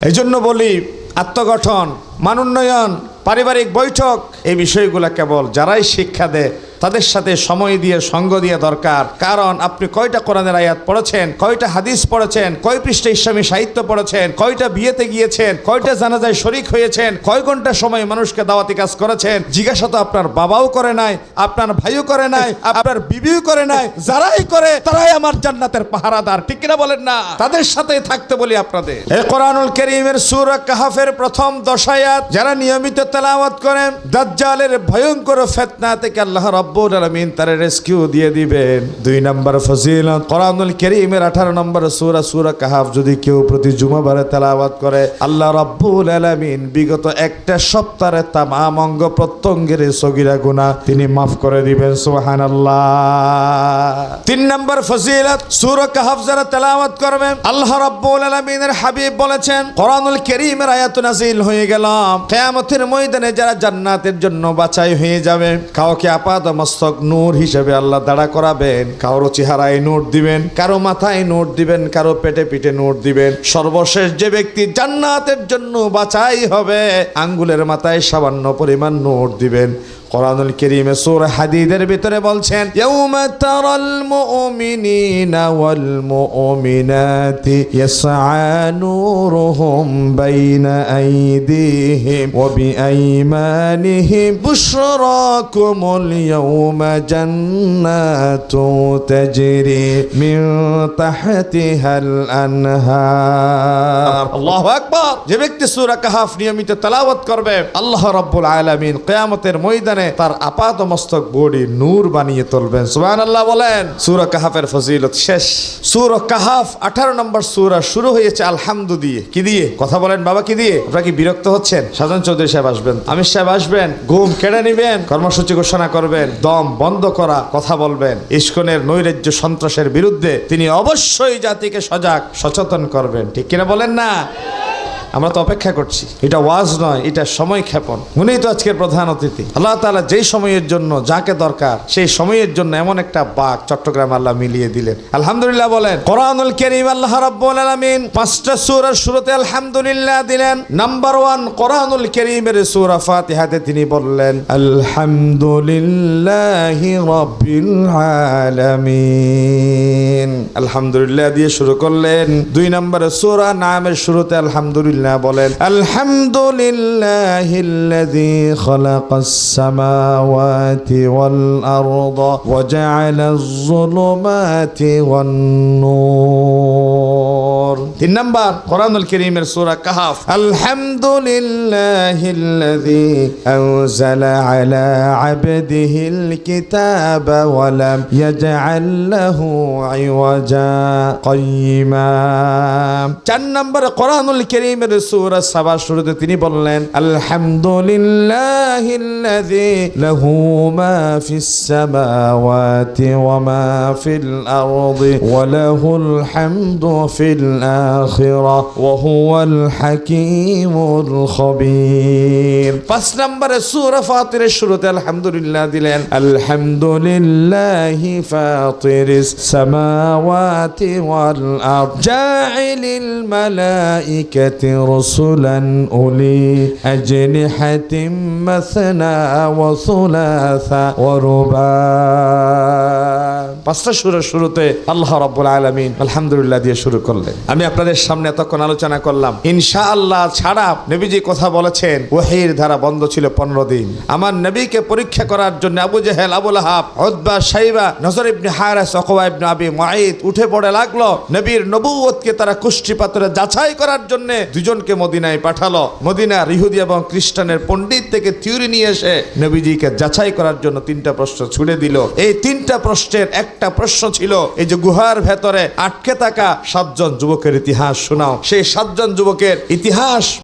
এই জন্য বলি আত্মগঠন। মানোন্নয়ন, পারিবারিক বৈঠক, এই বিষয়গুলো কেবল যারাই শিক্ষা দেয়, তাদের সাথে সময় দিয়ে, সঙ্গ দিয়ে দরকার। কারণ আপনি কয়টা কোরআনের আয়াত পড়েছেন, কয়টা হাদিস পড়েছেন, কয় পৃষ্ঠে ইসলামী সাহিত্য পড়েছেন, কয়টা বিয়েতে গিয়েছেন, কয়টা জানাজায় শরিক হয়েছেন, কয় ঘণ্টা সময় মানুষকে দাওয়াতি কাজ করেছেন, জিজ্ঞাসা তো আপনার বাবাও করে নাই, আপনার ভাইও করে নাই, আপনার বিবিও করে নাই, যারাই করে তারাই আমার জান্নাতের পাহারাদার, ঠিক কিনা বলেন না? তাদের সাথে থাকতে বলি আপনাদের। এই কোরআনুল করিমের সূরা কাহাফের প্রথম দশ আয়াত, যারা নিয়মিত তেলাওয়াত করেন, দাজ্জালের ভয়ঙ্কর ফেতনা থেকে আল্লাহ রব্বুল আলামিন তার রেস্কিউ দিয়ে দিবেন। দুই নম্বর ফজিলত, কোরআনুল করিমের আঠারো নম্বর সূরা সূরা কাহাফ, যদি কেউ প্রতি জুমাবারে তেলাওয়াত করে, আল্লাহ রব্বুল আলামিন বিগত একটা সপ্তাহে তামাম অঙ্গ প্রত্যঙ্গের সগিরা গুনাহ তিনি মাফ করে দিবেন, সুবহানাল্লাহ। তিন নম্বর ফজিলত, সূরা কাহাফ যারা তেলাওয়াত করবে আল্লাহ রাব্বুল আলামিনের হাবিব বলেছেন, কোরআনুল কারীমের আয়াত নাযিল হয়ে গেলাম কিয়ামতের ময়দানে যারা জান্নাতের জন্য বাছাই হয়ে যাবে, কাউকে আপাত মস্তক নূর হিসেবে আল্লাহ দাঁড়া করাবেন, কারও চেহারায় নোট দিবেন, কারও মাথায় নোট দিবেন, কারও পেটে পিঠে নোট দিবেন। সর্বশেষ যে ব্যক্তি জান্নাতের জন্য বাছাই হবে, আঙ্গুলের মাথায় সামান্য পরিমাণ নোট দিবেন। কোরআনুল কারীমে সূরা হাদীদের ভিতরে বলছেন ইয়াউমা তারাল মুমিনিনা ওয়াল মুমিনাতি ইয়াসআ নূরুহুম বাইনা আইদিহিম ওয়া বিআইমানিহিম বুশরাকুমুল ইয়াউমা জান্নাতু তাজরি মিন তাহতিহাল আনহার আল্লাহু আকবার যে ব্যক্তি সূরা কাহাফ নিয়মিত তেলাওয়াত করবে, আল্লাহ রাব্বুল আলামিন কিয়ামতের ময়দানে তার আপাত মস্তক বডি নূর বানিয়ে তুলবেন। সুবহানাল্লাহ বলেন। সূরা কাহাফের ফজিলত শেষ। সূরা কাহাফ 18 নম্বর সূরা শুরু হয়েছে, আলহামদু দিয়ে। কি দিয়ে? কথা বলেন বাবা, কি দিয়ে? আপনারা কি বিরক্ত হচ্ছেন? সাজান চৌধুরী সাহেব আসবেন। আমির সাহেব আসবেন। ঘুম কেড়ে নিবেন। কর্মসূচি ঘোষণা করবেন। দম বন্ধ করা, কথা বলবেন। ইস্কনের নৈরাজ্য সন্ত্রাসের বিরুদ্ধে তিনি অবশ্যই জাতিকে সজাগ, সচেতন করবেন। ঠিক কিনা বলেন না? আমরা তো অপেক্ষা করছি। এটা ওয়াজ নয়, এটা সময় ক্ষেপণ। উনি তো আজকের প্রধান অতিথি। আল্লাহ তালা যেই সময়ের জন্য যাকে দরকার, সেই সময়ের জন্য এমন একটা বাঘ চট্টগ্রাম আল্লাহ মিলিয়ে দিলেন। আলহামদুলিল্লাহ বলেন, কোরআনুল কারীম আল্লাহ রাব্বুল আলামিন পাঁচটা সূরার শুরুতে আলহামদুলিল্লাহ দিলেন। নাম্বার ওয়ান কোরআনুল কারীমের সূরা ফাতিহাতে তিনি বললেন, আলহামদুলিল্লাহি রাব্বিল আলামিন। আলহামদুলিল্লাহ দিয়ে শুরু করলেন। দুই নম্বরে সূরা নামের শুরুতে আলহামদুলিল্লাহ বলেন আলহামদুলিল্লাহিল্লাযী খালাকাস সামাওয়াতি ওয়াল আরদা ওয়া জাআলাজ যুলুমাতি তিন নম্বর কোরআনুল কারীমের সূরা কাহাফ। আলহামদুলিল্লাহিল্লাযী আনজালা আলা আবদিহিল কিতাবা ওয়া লাম ইয়াজআল লাহু ইওয়াজা কাইয়িমা চার নম্বর কোরআনুল কারীমের সূরা সাবা শুরুতে তিনি বললেন আলহামদুলিল্লাহিল্লাযী লাহু মা ফিস সামাওয়াতি ওয়া মা ফিল আরদি ওয়া লাহুল হামদু ফিল আখিরাহ ওয়া হুয়াল হাকীমুল খবীর পাঁচ নম্বরে সূরা ফাতিরের শুরুতে আলহামদুলিল্লাহ দিলেন আলহামদুলিল্লাহি ফাতিরিস সামাওয়াতি ওয়াল আরদ জাইলিল মালাইকাতি রসুলান উলি আজনিহাতিম মাসনা ওয়া সুলাসা ওয়া রুবা পাঁচটা সুরের শুরুতে আল্লাহ রাব্বুল আলামিন আলহামদুলিল্লাহ দিয়ে শুরু করলেন। আমি আপনাদের সামনে এতক্ষণ আলোচনা করলাম। ইনশাআল্লাহ ছাড়া নবীজি কথা বলেছেন, ওহির ধারা বন্ধ ছিল পনেরো দিন। আমার নবীকে পরীক্ষা করার জন্য আবু জেহেল, আবুল হাব হদবা সাইবা নজর ইবনে হারাস অকবা ইবনে আবি মুআইদ উঠে পড়ে লাগল। নবীর নবুয়তকে তারা কুষ্টি পাথরে যাচাই করার জন্য দুজনকে মদিনায় পাঠালো। মদিনা ইহুদি এবং খ্রিস্টানের পণ্ডিত থেকে থিওরি নিয়ে এসে নবীজিকে যাচাই করার জন্য তিনটা প্রশ্ন ছুড়ে দিল। এই তিনটা প্রশ্নের একটা প্রশ্ন ছিল, এই যে গুহার ভেতরে আটকে থাকা সাতজন যুবকের ইতিহাস শোনাও। সেই সাতজন যুবকের ইতিহাস